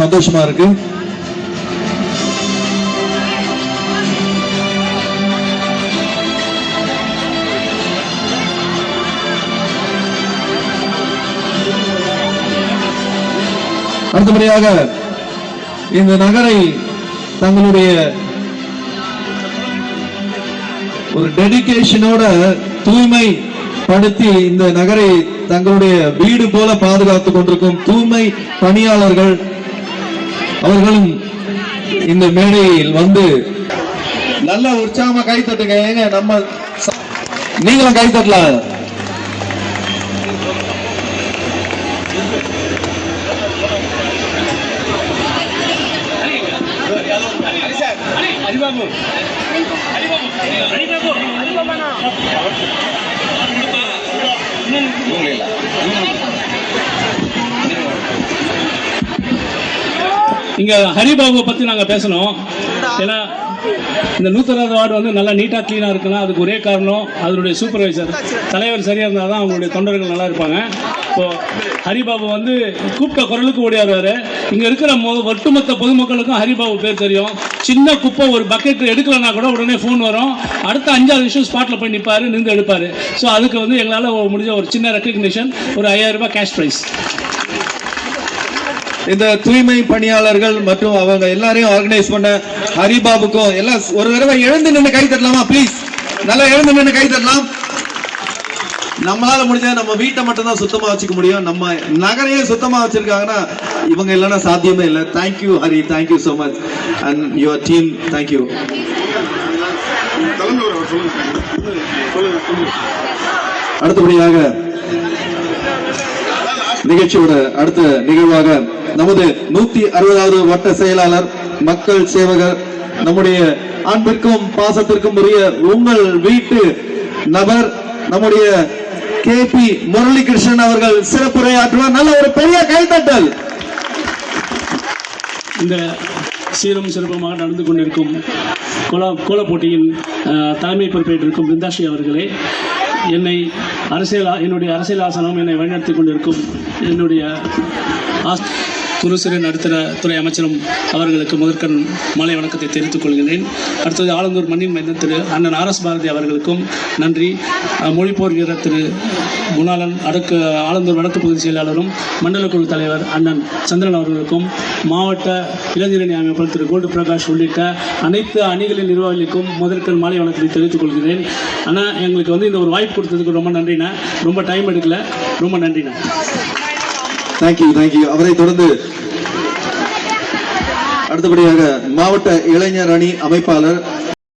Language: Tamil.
சந்தோஷமா இருக்கு. அடுத்தபடியாக இந்த நகரை தங்களுடைய ஒரு டெடிக்கேஷனோட தூய்மை படுத்தி இந்த நகரை தங்களுடைய வீடு போல பாதுகாத்துக் கொண்டிருக்கும் தூய்மை பணியாளர்கள் அவர்களும் இந்த மேடையில் வந்து நல்ல உற்சாகமா கை தட்டுங்க ஏங்க நம்ம நீங்களும் கை தட்டலாம் இங்க ஹரிபாபுவை பத்தி நாங்க பேசணும். ஏன்னா இந்த நூத்தராவது வார்டு வந்து நல்லா நீட்டா கிளீனா இருக்குன்னா அதுக்கு ஒரே காரணம் அதனுடைய சூப்பர்வைசர் தலைவர் சரியா இருந்தால் தான் அவங்களுடைய தொண்டர்கள் நல்லா இருப்பாங்க. இப்போ ஹரிபாபு வந்து கூப்பிட்ட குரலுக்கு ஓடியாருவாரு. இங்க இருக்கிற மொ- ஒட்டுமொத்த பொதுமக்களுக்கும் ஹரிபாபு பேர் தெரியும். சின்ன குப்பை ஒரு பக்கெட் எடுக்கலன்னா கூட உடனே ஃபோன் வரும். அடுத்த அஞ்சாறு நிமிஷம் ஸ்பாட்ல போய் நிற்பார் நின்று எடுப்பாரு. ஸோ அதுக்கு வந்து எங்களால் முடிஞ்ச ஒரு சின்ன ரெக்கக்னிஷன் ஒரு ஐயாயிரம் ரூபாய் கேஷ் ப்ரைஸ் இந்த தூய்மை பணியாளர்கள் மற்றும் அவங்க எல்லாரையும் ஆர்கனைஸ் பண்ண ஹரிபாபுக்கும் எல்லாம் ஒரு தடவை எழுந்து நின்று கை தட்டலாமா ப்ளீஸ் நல்லா எழுந்து நின்று கை தட்டலாம். நம்மளால முடிஞ்சா நம்ம வீட்டை மட்டும் தான் சுத்தமா வச்சுக்க முடியும். நம்ம நகரையே சுத்தமா வச்சிருக்காங்கன்னா இவங்க இல்லைன்னா சாத்தியமே இல்லை. Thank you Hari thank you so much and your team thank you அடுத்தபடியாக நிகழ்ச்சியோட அடுத்த நிகழ்வாக நமது நூத்தி அறுபதாவது வட்ட செயலாளர் மக்கள் சேவகர் நம்முடைய அன்பிற்கும் பாசத்திற்கும் உரிய உங்கள் வீட்டு நபர் நம்முடைய கே பி முரளிகிருஷ்ணன் அவர்கள் சிறப்புரையாற்றுவார். நல்ல ஒரு பெரிய கைத்தட்டல் இந்த சீரும் சிறப்புமாக நடந்து கொண்டிருக்கும் கோலா கோல போட்டியின் தலைமை பொறுப்பேற்றிருக்கும் பிருந்தாஸ்ரீ அவர்களே என்னை அரசியல் என்னுடைய அரசியல் ஆசனம் என்னை வழிநடத்தி கொண்டிருக்கும் என்னுடைய ஆஸ் குறு சிறு நடுத்தர துறை அமைச்சரும் அவர்களுக்கு முதற்கண் மாலை வணக்கத்தை தெரிவித்துக் கொள்கிறேன். அடுத்தது ஆலந்தூர் மண்ணின் மைந்தன் திரு அண்ணன் ஆர் எஸ் பாரதி அவர்களுக்கும் நன்றி. மொழிப்போர் வீரர் திரு குணாலன் அடக்கு ஆலந்தூர் வடக்கு பகுதி செயலாளரும் மண்டல குழு தலைவர் அண்ணன் சந்திரன் அவர்களுக்கும் மாவட்ட இளைஞரணி அமைப்பாளர் திரு கோல்டு பிரகாஷ் உள்ளிட்ட அனைத்து அணிகளின் நிர்வாகிகளுக்கும் முதற்கண் மாலை வணக்கத்தை தெரிவித்துக் கொள்கிறேன். ஆனால் எங்களுக்கு வந்து இந்த ஒரு வாய்ப்பு கொடுத்ததுக்கு ரொம்ப நன்றிண்ணா. ரொம்ப டைம் எடுக்கல. ரொம்ப நன்றிண்ணா. தேங்க்யூ தேங்க்யூ அவரை தொடர்ந்து அடுத்தபடியாக மாவட்ட இளைஞர் அணி அமைப்பாளர்